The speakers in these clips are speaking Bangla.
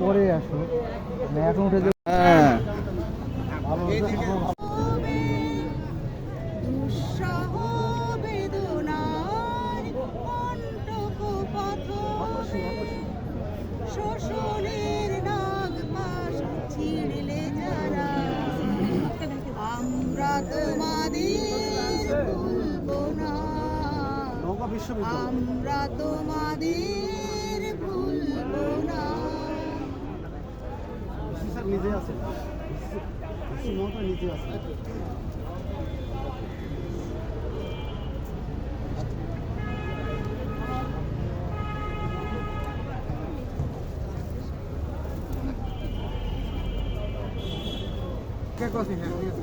পরে আসো। মানে এখন উঠে হ্যাঁ। আমরা তোমাদের ভুলবো না। আমরা তোমাদের ভুলবো না। স্যার নিজে আছে। নৌকা নিজে আছে। কে কসি হ্যাঁ ঠিক আছে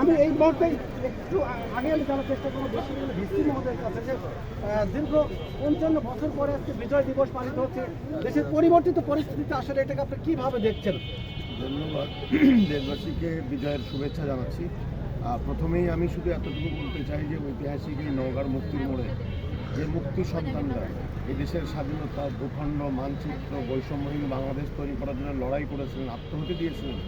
আমি এই মুহূর্তে একটু আগে আমি জানার চেষ্টা করব মহোদয়ের কাছে যে দীর্ঘ পঞ্চান্ন বছর পরে আজকে বিজয় দিবস পালিত হচ্ছে, দেশের পরিবর্তিত পরিস্থিতিতে আসলে এটাকে আপনি কীভাবে দেখছেন? ধন্যবাদ। দেশবাসীকে বিজয়ের শুভেচ্ছা জানাচ্ছি। প্রথমেই আমি শুধু এতটুকু বলতে চাই যে ঐতিহাসিক এই নওগাঁর মুক্তির মোড়ে যে মুক্তি সন্তানরা এই দেশের স্বাধীনতা, ভূখণ্ড, মানচিত্র, বৈষম্যহীন বাংলাদেশ তৈরি করার জন্য লড়াই করেছিলেন আত্মহতি দিয়েছিলেন,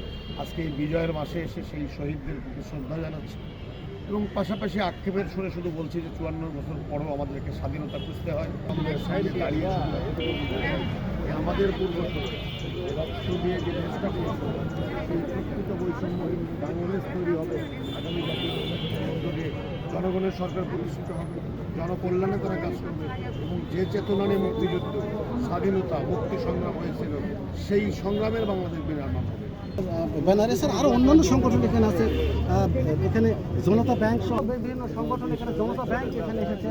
আজকে এই বিজয়ের মাসে এসে সেই শহীদদের প্রতি শ্রদ্ধা জানাচ্ছি। এবং পাশাপাশি আক্ষেপের সুরে শুধু বলছি যে চুয়ান্ন বছর পরও আমাদেরকে স্বাধীনতা খুঁজতে হয়। আমাদের সাইডে দাঁড়িয়ে আমাদের পূর্বপুরুষ দিয়ে যে সেই প্রকৃত বৈষম্যহীন বাংলাদেশ তৈরি জনগণের সরকার প্রতিষ্ঠিত হবে জনকল্যাণে তারা কাজ করবে এবং যে চেতনা নিয়ে মুক্তিযুদ্ধ, স্বাধীনতা, মুক্তি সংগ্রাম হয়েছিল, সেই সংগ্রামের বাংলাদেশ বিনির্মাণ হবে। ব্যানারে অন্যান্য সংগঠন এখানে আছে এখানে জনতা ব্যাংক সহ বিভিন্ন সংগঠন এখানে জনতা ব্যাংক এখানে এসেছে।